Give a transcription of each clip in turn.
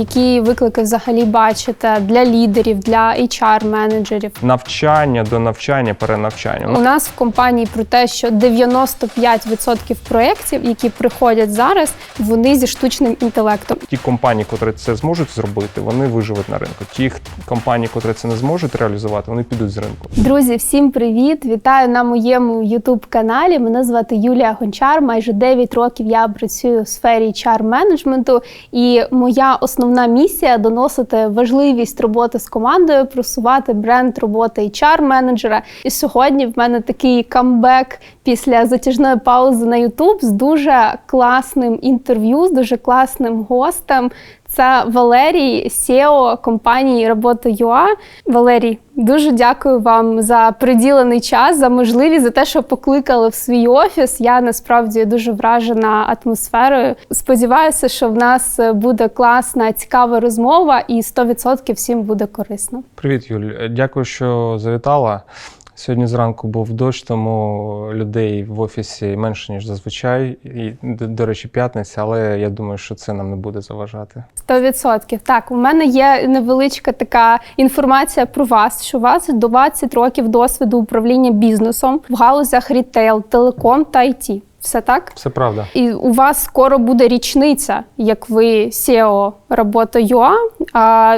Які виклики взагалі бачите для лідерів, для HR-менеджерів? Навчання до навчання, перенавчання. У Ну, нас в компанії про те, що 95% проєктів, які приходять зараз, вони зі штучним інтелектом. ті компанії, котрі це зможуть зробити, вони виживуть на ринку. Ті компанії, котрі це не зможуть реалізувати, вони підуть з ринку. Друзі, всім привіт! Вітаю на моєму youtube каналі. Мене звати Юлія Гончар. Майже 9 років я працюю в сфері HR менеджменту, і моя основна місія доносити важливість роботи з командою, просувати бренд роботи HR менеджера. І сьогодні в мене такий камбек після затяжної паузи на YouTube з дуже класним інтерв'ю, з дуже класним гостем. Це Валерій, SEO компанії Робота.ua. Валерій, дуже дякую вам за приділений час, за можливість, за те, що покликали в свій офіс. Я насправді дуже вражена атмосферою. Сподіваюся, що в нас буде класна, цікава розмова, і 100% всім буде корисно. Привіт, Юль. Дякую, що завітала. Сьогодні зранку був дощ, тому людей в офісі менше, ніж зазвичай. І, до, до речі, п'ятниця, але я думаю, що це нам не буде заважати. 100%. Так, у мене є невеличка така інформація про вас, що у вас 20 років досвіду управління бізнесом в галузях рітейл, телеком та IT. Все так? Все правда. І у вас скоро буде річниця, як ви SEO робота.ua,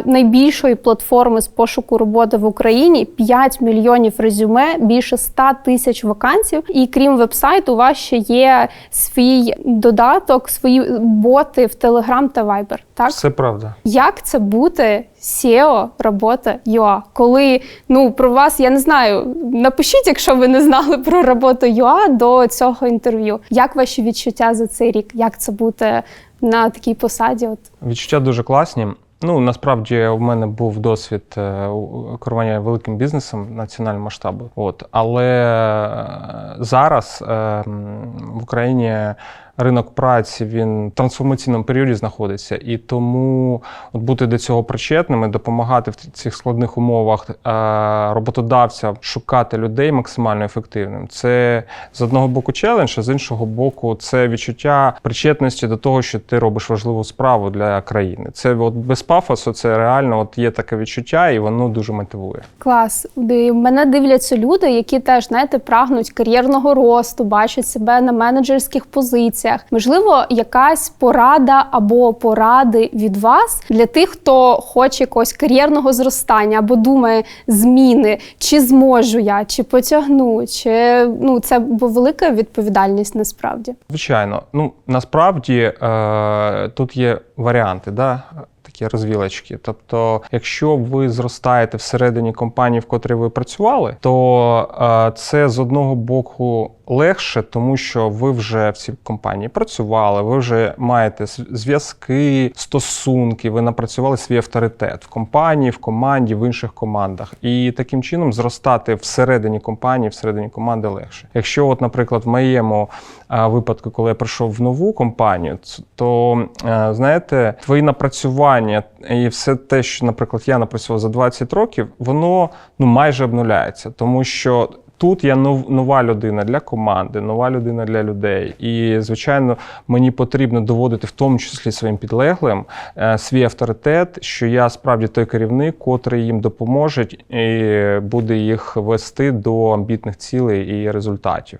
найбільшої платформи з пошуку роботи в Україні 5 мільйонів резюме, більше 100 тисяч вакансій. І крім вебсайту, у вас ще є свій додаток, свої боти в Telegram та Viber. Так Все правда. як це бути SEO робота ЮА? Коли ну про вас я не знаю, напишіть, якщо ви не знали про роботу ЮА до цього інтерв'ю. Як ваші відчуття за цей рік? Як це бути на такій посаді? От Відчуття дуже класні. Ну насправді в мене був досвід е, керування великим бізнесом національного масштабу. От але е, зараз е, в Україні ринок праці він в трансформаційному періоді знаходиться, і тому от бути до цього причетним і допомагати в цих складних умовах е, роботодавцям шукати людей максимально ефективним. Це з одного боку челендж, а з іншого боку, це відчуття причетності до того, що ти робиш важливу справу для країни. Це от без пафосу, це реально от є таке відчуття, і воно дуже мотивує. клас. Мене дивляться люди, які теж знаєте, прагнуть кар'єрного росту, бачать себе на менеджерських позиціях. Можливо, якась порада або поради від вас для тих, хто хоче якогось кар'єрного зростання або думає зміни, чи зможу я, чи потягну, чи ну це бо велика відповідальність насправді. Звичайно, ну насправді е, тут є варіанти, да? такі розвілочки. Тобто, якщо ви зростаєте всередині компанії, в котрій ви працювали, то е, це з одного боку легше, тому що ви вже в цій компанії працювали, ви вже маєте зв'язки, стосунки, ви напрацювали свій авторитет в компанії, в команді, в інших командах. І таким чином зростати всередині компанії, всередині команди легше. Якщо, от, наприклад, в моєму випадку, коли я прийшов в нову компанію, то е, знаєте, твої напрацювання і все те, що, наприклад, я напрацював за 20 років, воно ну майже обнуляється, тому що. Тут я нов- нова людина для команди, нова людина для людей. І, звичайно, мені потрібно доводити в тому числі своїм підлеглим е, свій авторитет, що я справді той керівник, котрий їм допоможе і буде їх вести до амбітних цілей і результатів.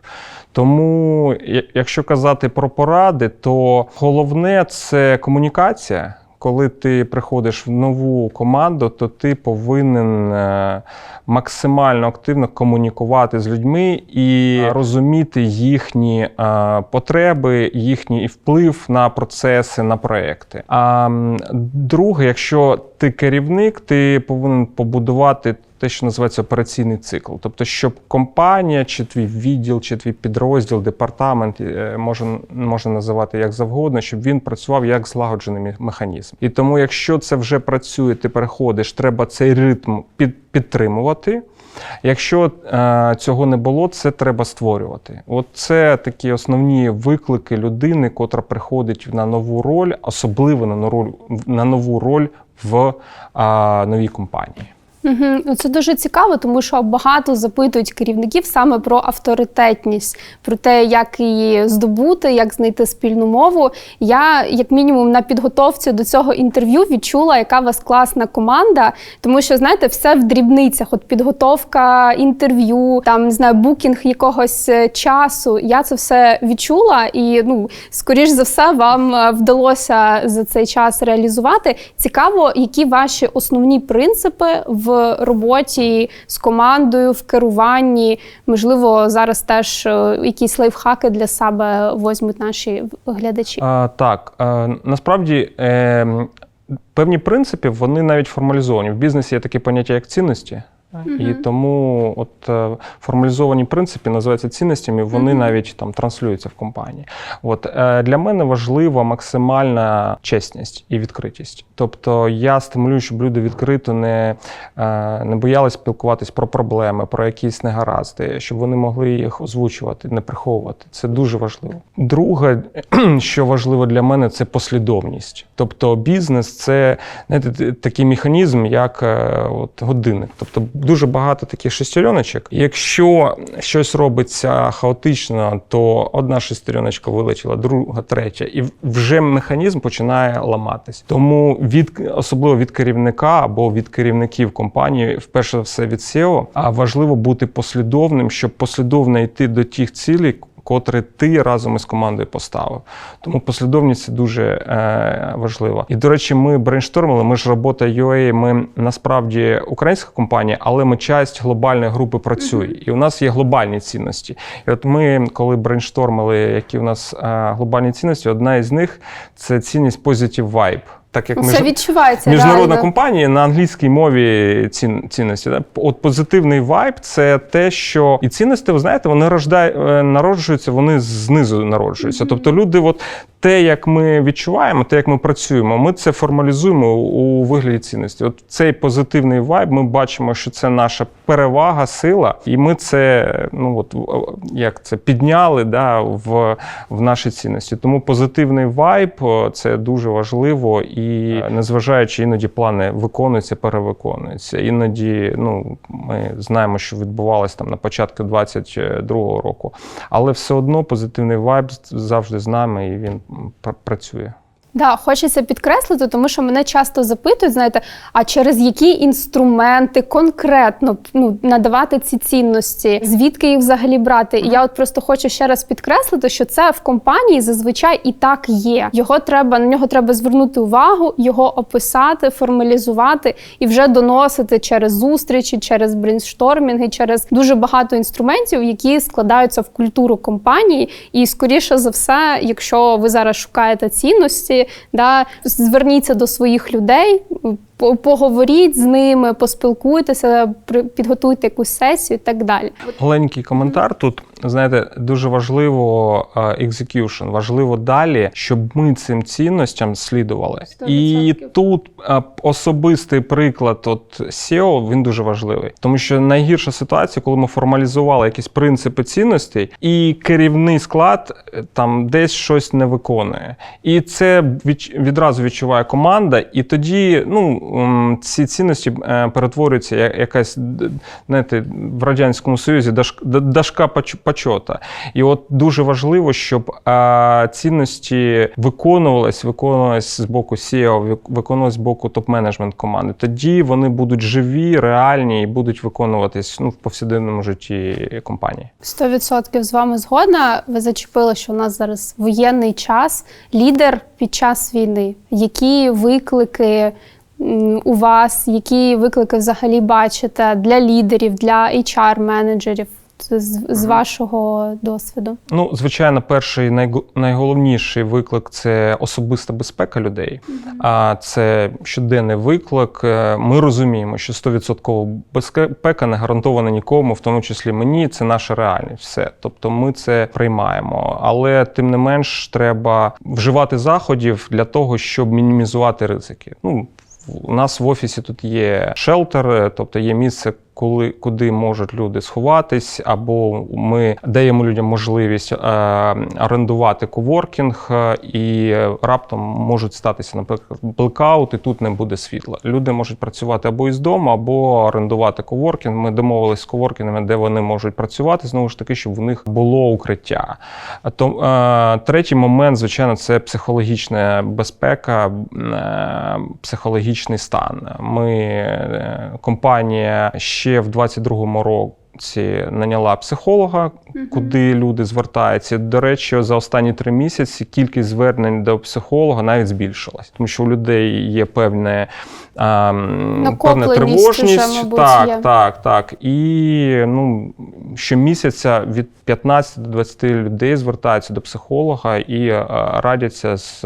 Тому, якщо казати про поради, то головне це комунікація. Коли ти приходиш в нову команду, то ти повинен е, максимально активно комунікувати з людьми і розуміти їхні е, потреби, їхній вплив на процеси, на проекти. А друге, якщо ти керівник, ти повинен побудувати те, що називається операційний цикл. Тобто, щоб компанія, чи твій відділ, чи твій підрозділ, департамент е, можна, можна називати як завгодно, щоб він працював як злагоджений механізм. І тому, якщо це вже працює, ти переходиш, треба цей ритм під, підтримувати. Якщо е, цього не було, це треба створювати. От це такі основні виклики людини, котра приходить на нову роль, особливо на нову роль, на нову роль в е, новій компанії. Угу. Це дуже цікаво, тому що багато запитують керівників саме про авторитетність, про те, як її здобути, як знайти спільну мову. Я, як мінімум, на підготовці до цього інтерв'ю відчула, яка у вас класна команда, тому що знаєте, все в дрібницях. От підготовка інтерв'ю, там не знаю, букінг якогось е, часу. Я це все відчула, і ну, скоріш за все, вам е, вдалося за цей час реалізувати. Цікаво, які ваші основні принципи в роботі з командою, в керуванні. Можливо, зараз теж е, якісь лайфхаки для себе возьмуть наші глядачі. А, так, а, насправді е, певні принципи вони навіть формалізовані. В бізнесі є таке поняття як цінності. І тому от е, формалізовані принципи називаються цінностями, вони навіть там транслюються в компанії. От е, для мене важлива максимальна чесність і відкритість. Тобто я стимулюю, щоб люди відкрито не, е, не боялись спілкуватись про проблеми, про якісь негаразди, щоб вони могли їх озвучувати, не приховувати. Це дуже важливо. Друге, що важливо для мене, це послідовність. Тобто бізнес це знаєте, такий механізм, як от, годинник. Тобто дуже багато таких шестереночок. Якщо щось робиться хаотично, то одна шестереночка вилетіла, друга, третя, і вже механізм починає ламатись. Тому від особливо від керівника або від керівників компанії, вперше все від SEO, а важливо бути послідовним, щоб послідовно йти до тих цілей, котре ти разом із командою поставив. Тому послідовність дуже е, важливо. І до речі, ми брейнштормили. Ми ж робота UA, Ми насправді українська компанія, але ми часть глобальної групи працює. І у нас є глобальні цінності. І от ми, коли брейнштормили, які у нас е, глобальні цінності, одна із них це цінність Positive Vibe. Так як Це між... відчувається Міжнародна реально. компанія на англійській мові цін, цінності. Да? От позитивний вайб це те, що і цінності, ви знаєте, вони рождають, народжуються, вони знизу народжуються. Тобто люди, от те, як ми відчуваємо, те, як ми працюємо, ми це формалізуємо у вигляді цінності. От цей позитивний вайб, ми бачимо, що це наша перевага, сила, і ми це ну от як це підняли да, в, в наші цінності. Тому позитивний вайб це дуже важливо, і е, незважаючи іноді плани виконуються, перевиконуються. Іноді ну ми знаємо, що відбувалось там на початку 22-го року, але все одно позитивний вайб завжди з нами, і він працює. Да, хочеться підкреслити, тому що мене часто запитують, знаєте, а через які інструменти конкретно ну, надавати ці цінності, звідки їх взагалі брати? І я от просто хочу ще раз підкреслити, що це в компанії зазвичай і так є. Його треба на нього треба звернути увагу, його описати, формалізувати і вже доносити через зустрічі, через брейнштормінги, через дуже багато інструментів, які складаються в культуру компанії. І скоріше за все, якщо ви зараз шукаєте цінності, да, зверніться до своїх людей. По- Поговоріть з ними, поспілкуйтеся, при- підготуйте якусь сесію і так далі. Маленький коментар тут. Знаєте, дуже важливо е, execution, важливо далі, щоб ми цим цінностям слідували. І 100%. тут е, особистий приклад, от SEO, він дуже важливий, тому що найгірша ситуація, коли ми формалізували якісь принципи цінностей, і керівний склад е, там десь щось не виконує. І це відразу відчуває команда, і тоді ну, ці цінності е, перетворюються як якась, знаєте, в Радянському Союзі дашка почота. І от дуже важливо, щоб е, цінності виконувались, виконувались з боку вик- виконувались з боку топ-менеджмент команди. Тоді вони будуть живі, реальні і будуть виконуватись ну, в повсякденному житті компанії. 100% з вами згодна. Ви зачепили, що у нас зараз воєнний час, лідер під час війни. Які виклики у вас, які виклики взагалі бачите для лідерів, для HR-менеджерів? З, з вашого досвіду. Ну, звичайно, перший найго- найголовніший виклик це особиста безпека людей. А це щоденний виклик. Е, Ми розуміємо, що 100% безпека не гарантована нікому, в тому числі мені. Це наша реальність. Все. Тобто, ми це приймаємо. Але тим не менш, треба вживати заходів для того, щоб мінімізувати ризики. Ну, у нас в офісі тут є шелтер, тобто є місце, коли куди можуть люди сховатись, або ми даємо людям можливість е, орендувати коворкінг, е, і раптом можуть статися, наприклад, блекаут, і тут не буде світла. Люди можуть працювати або із дому, або орендувати коворкінг. Ми домовились з коворкінгами, де вони можуть працювати, знову ж таки, щоб в них було укриття. То, е, третій момент, звичайно, це психологічна безпека, е, психологічний стан. Ми е, компанія ще в 22-му році наняла психолога, куди люди звертаються. До речі, за останні три місяці кількість звернень до психолога навіть збільшилась, тому що у людей є певне. а, певна тривожність, мабуть, так, є. так, так. І ну, щомісяця від 15 до 20 людей звертаються до психолога і е, радяться з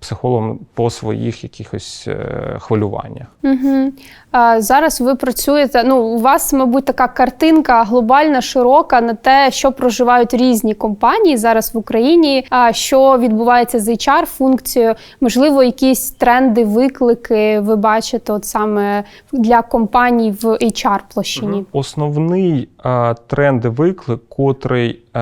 психологом по своїх якихось е, хвилюваннях. Угу. А, зараз ви працюєте. Ну, у вас, мабуть, така картинка глобальна, широка на те, що проживають різні компанії зараз в Україні, а що відбувається з HR функцією. Можливо, якісь тренди, виклики ви бачите, от саме для компаній в HR площині. Основний е, тренд і виклик, котрий е,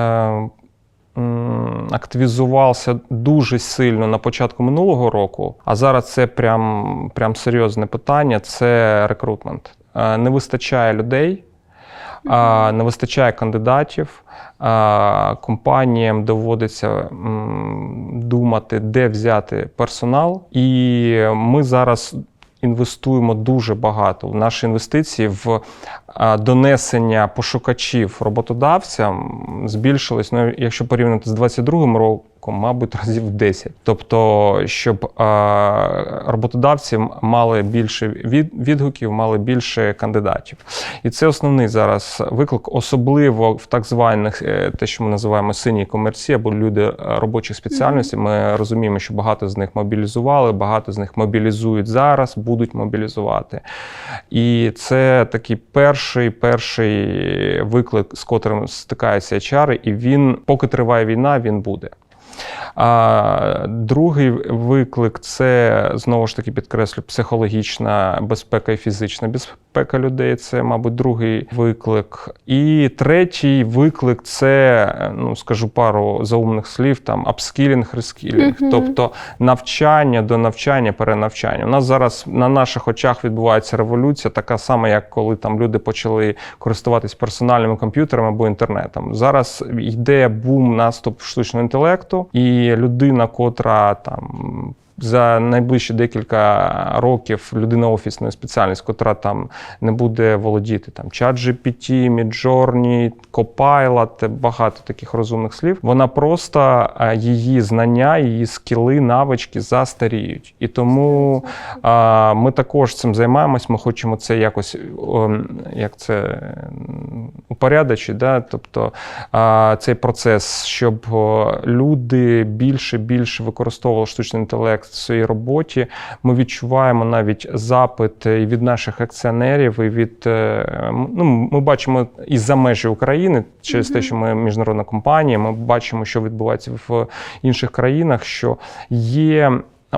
м, активізувався дуже сильно на початку минулого року, а зараз це прям, прям серйозне питання: це рекрутмент. Е, не вистачає людей. Не вистачає кандидатів. Компаніям доводиться думати, де взяти персонал. І ми зараз інвестуємо дуже багато в наші інвестиції в донесення пошукачів роботодавцям збільшились, ну, якщо порівняти з 22 роком, мабуть, разів 10. Тобто, щоб роботодавці мали більше відгуків, мали більше кандидатів. І це основний зараз виклик, особливо в так званих е, те, що ми називаємо синій комерції або люди е, робочих спеціальностей. Ми розуміємо, що багато з них мобілізували, багато з них мобілізують зараз, будуть мобілізувати. І це такий перший перший виклик, з котрим стикаються HR, і він, поки триває війна, він буде. А другий виклик це знову ж таки підкреслю психологічна безпека і фізична безпека людей. Це, мабуть, другий виклик. І третій виклик це, ну скажу пару заумних слів: там апскілінг, рескілінг, Мгм. тобто навчання до навчання, перенавчання. У нас зараз на наших очах відбувається революція, така сама, як коли там люди почали користуватись персональними комп'ютерами або інтернетом. Зараз йде бум наступ штучного інтелекту, і людина, котра там. За найближчі декілька років людина офісної спеціальність, котра там не буде володіти там ChatGPT, Midjourney, Copilot, багато таких розумних слів. Вона просто е, її знання, її скіли, навички застаріють. І тому а, ми також цим займаємось. Ми хочемо це якось ем, як це упорядочити, да? тобто а, цей процес, щоб люди більше більше використовували штучний інтелект в своїй роботі. Ми відчуваємо навіть запит і від наших акціонерів, і від е, ну, ми бачимо і за межі України через те, що ми міжнародна компанія. Ми бачимо, що відбувається в інших країнах, що є.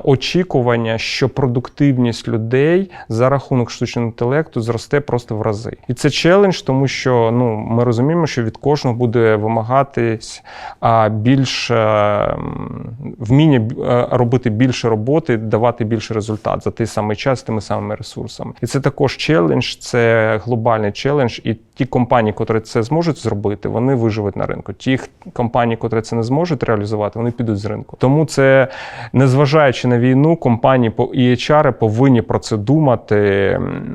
Очікування, що продуктивність людей за рахунок штучного інтелекту зросте просто в рази, і це челендж, тому що ну ми розуміємо, що від кожного буде вимагатись а, більш е, вміння е, робити більше роботи, давати більше результат за той самий час, тими самими ресурсами. І це також челендж, це глобальний челендж. І ті компанії, котрі це зможуть зробити, вони виживуть на ринку. Ті компанії, котрі це не зможуть реалізувати, вони підуть з ринку. Тому це, незважаючи на війну, компанії по- і HR повинні про це думати,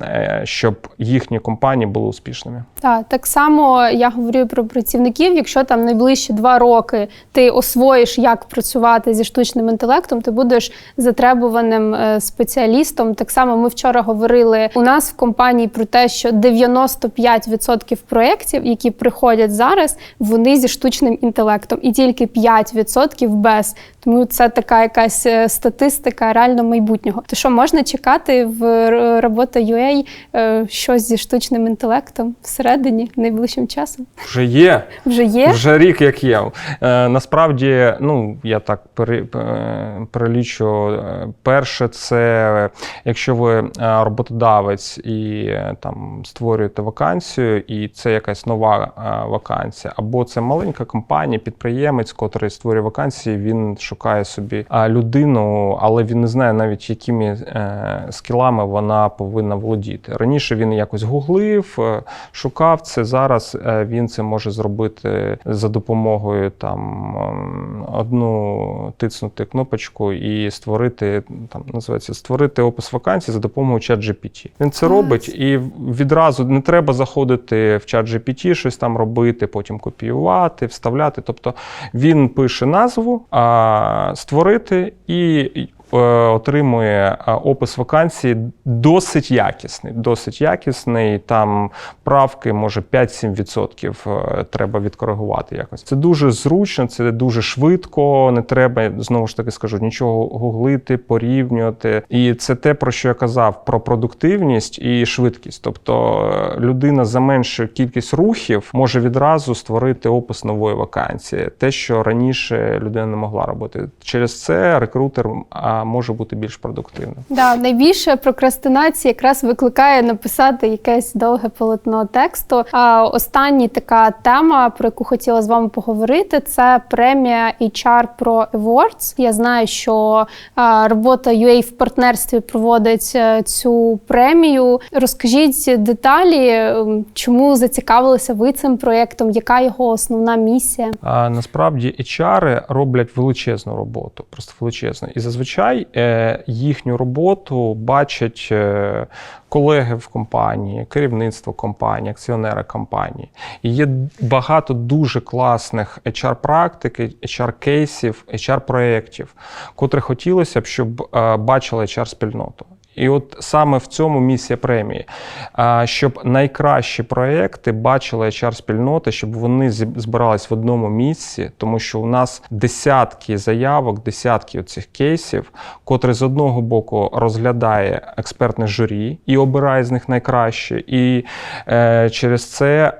е, щоб їхні компанії були успішними. Так, так само я говорю про працівників. Якщо там найближчі два роки ти освоїш, як працювати зі штучним інтелектом, ти будеш затребуваним е, спеціалістом. Так само ми вчора говорили у нас в компанії про те, що 95% проєктів, які приходять зараз, вони зі штучним інтелектом, і тільки 5% без. Тому це така якась е, статистика. Статистика реально майбутнього. То що можна чекати в робота UA е, щось зі штучним інтелектом всередині найближчим часом? Вже є. Вже є? Вже рік як є. Е, насправді, ну я так е, перелічу. Перше, це якщо ви роботодавець і там створюєте вакансію, і це якась нова вакансія, або це маленька компанія, підприємець, котрий створює вакансії, він шукає собі е, але він не знає навіть якими е, скілами вона повинна володіти. Раніше він якось гуглив, е, шукав це. Зараз е, він це може зробити за допомогою там одну тиснути кнопочку і створити там називається створити опис вакансій за допомогою ChatGPT. Він це робить і відразу не треба заходити в ChatGPT, щось там робити, потім копіювати, вставляти. Тобто він пише назву, а створити і. Е, Отримує е, опис вакансії досить якісний. Досить якісний. Там правки, може 5-7% е, треба відкоригувати якось. Це дуже зручно, це дуже швидко. Не треба знову ж таки скажу нічого гуглити, порівнювати. І це те, про що я казав: про продуктивність і швидкість. Тобто людина за меншу кількість рухів може відразу створити опис нової вакансії, те, що раніше людина не могла робити. Через це рекрутер а, може бути більш продуктивним. Да, найбільше прокрастинація якраз викликає написати якесь довге полотно тексту. А остання така тема, про яку хотіла з вами поговорити, це премія HR Pro Awards. Я знаю, що робота UA в партнерстві проводить е, цю премію. Розкажіть деталі, чому зацікавилися ви цим проєктом, яка його основна місія? А насправді HR роблять величезну роботу, просто величезну. І зазвичай е, їхню роботу бачать е, колеги в компанії, керівництво компанії, акціонери компанії. І є багато дуже класних HR-практик, HR-кейсів, HR-проєктів, котрі хотілося б, щоб бачили бачила HR-спільноту. І от саме в цьому місія премії, щоб найкращі проекти бачила HR-спільнота, щоб вони збирались в одному місці, тому що у нас десятки заявок, десятки цих кейсів, котрі з одного боку розглядає експертне журі і обирає з них найкраще. І е, через це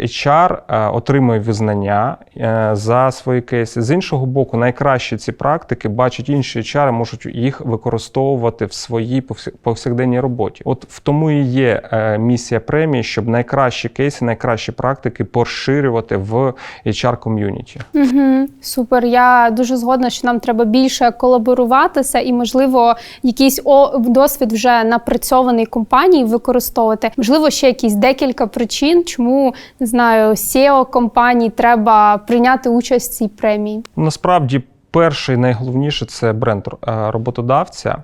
HR е, отримує визнання е, за свої кейси. З іншого боку, найкращі ці практики бачать інші HR, можуть їх використовувати в своїй повсі- повсякденній роботі. От в тому і є е, місія премії, щоб найкращі кейси, найкращі практики поширювати в HR ком'юніті. Угу, супер. Я дуже згодна, що нам треба більше колаборуватися і, можливо, якийсь досвід вже напрацьований компанії використовувати. Можливо, ще якісь декілька причин, чому не знаю, SEO компаній треба прийняти участь в цій премії. Насправді. Перший найголовніше це бренд е, роботодавця,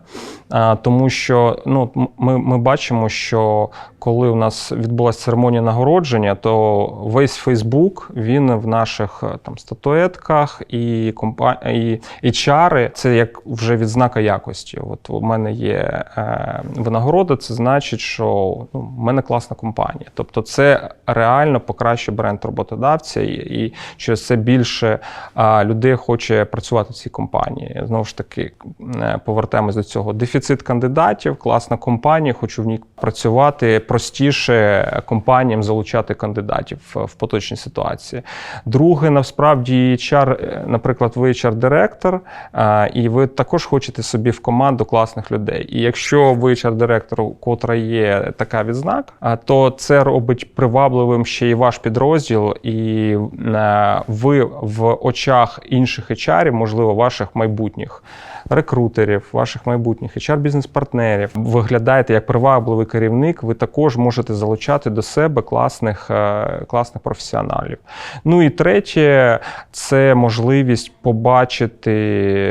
е, тому що ну, ми, ми бачимо, що коли у нас відбулася церемонія нагородження, то весь Фейсбук він в наших е, там статуетках і компа... і HR – це як вже відзнака якості. От у мене є е, винагорода, це значить, що ну, в мене класна компанія. Тобто, це реально покращує бренд роботодавця, і, і через це більше а, людей хоче працювати в цій компанії. Знову ж таки, е, повертаємось до цього. Дефіцит кандидатів, класна компанія, хочу в ній працювати. Простіше компаніям залучати кандидатів в- в поточній ситуації. Друге, насправді, HR, е, наприклад, ви HR-директор, е, і ви також хочете собі в команду класних людей. І якщо ви HR-директор, у котра є така відзнака, то це робить привабливим ще й ваш підрозділ, і е, ви в очах інших HR, можливо, ваших майбутніх рекрутерів, ваших майбутніх HR-бізнес-партнерів, виглядаєте як привабливий керівник, ви також можете залучати до себе класних, е, класних професіоналів. Ну і третє, це можливість побачити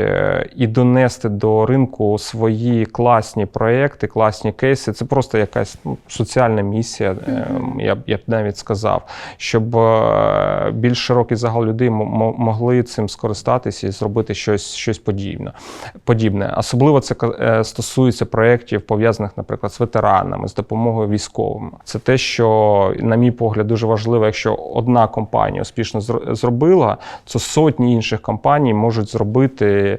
е, і донести до ринку свої класні проекти, класні кейси. Це просто якась ну, соціальна місія, е, я б я б навіть сказав, щоб більш широкий загал людей могли цим скористатися і зробити. щось, щось подібне. подібне. Особливо це стосується проєктів, пов'язаних, наприклад, з ветеранами, з допомогою військовим. Це те, що, на мій погляд, дуже важливо. Якщо одна компанія успішно зр- зробила, то сотні інших компаній можуть зробити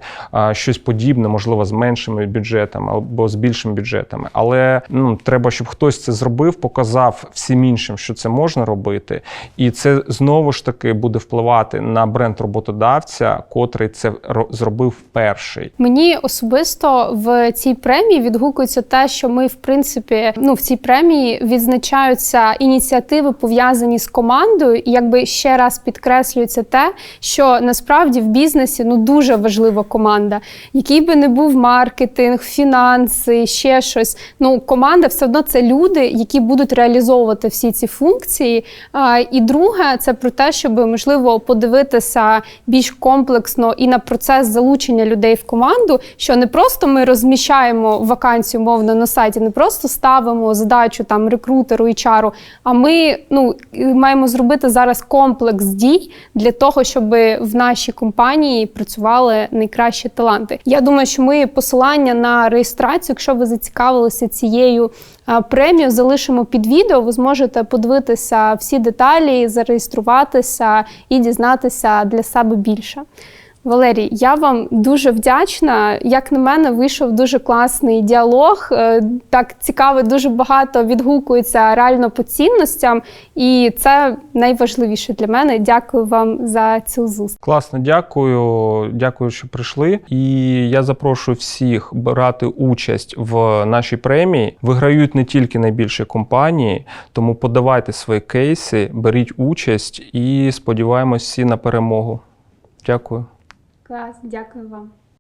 щось подібне, можливо, з меншими бюджетами або з більшими бюджетами. Але ну, треба, щоб хтось це зробив, показав всім іншим, що це можна робити, і це знову ж таки буде впливати на бренд роботодавця, котрий це зробив перший. Мені особисто в цій премії відгукується те, що ми, в принципі, ну в цій премії відзначаються ініціативи пов'язані з командою, і якби ще раз підкреслюється те, що насправді в бізнесі ну дуже важлива команда. Який би не був маркетинг, фінанси, ще щось. Ну команда все одно це люди, які будуть реалізовувати всі ці функції. І друге, це про те, щоб можливо подивитися більш комплексно і на процес залучення людей в команду, що не просто ми розміщаємо вакансію мовно на сайті, не просто ставимо задачу там рекрутеру і чару, а ми ну маємо зробити зараз комплекс дій для того, щоб в нашій компанії працювали найкращі таланти. Я думаю, що ми посилання на реєстрацію, якщо ви зацікавилися цією премією, залишимо під відео. Ви зможете подивитися всі деталі, зареєструватися і дізнатися для себе більше. Валерій, я вам дуже вдячна. Як на мене, вийшов дуже класний діалог. Е, Так цікаво, дуже багато відгукується реально по цінностям, і це найважливіше для мене. Дякую вам за цю зустріч. Класно, дякую. Дякую, що прийшли. І я запрошую всіх брати участь в нашій премії. Виграють не тільки найбільші компанії, тому подавайте свої кейси, беріть участь і сподіваємось всі на перемогу. Дякую. Клас, дякую вам.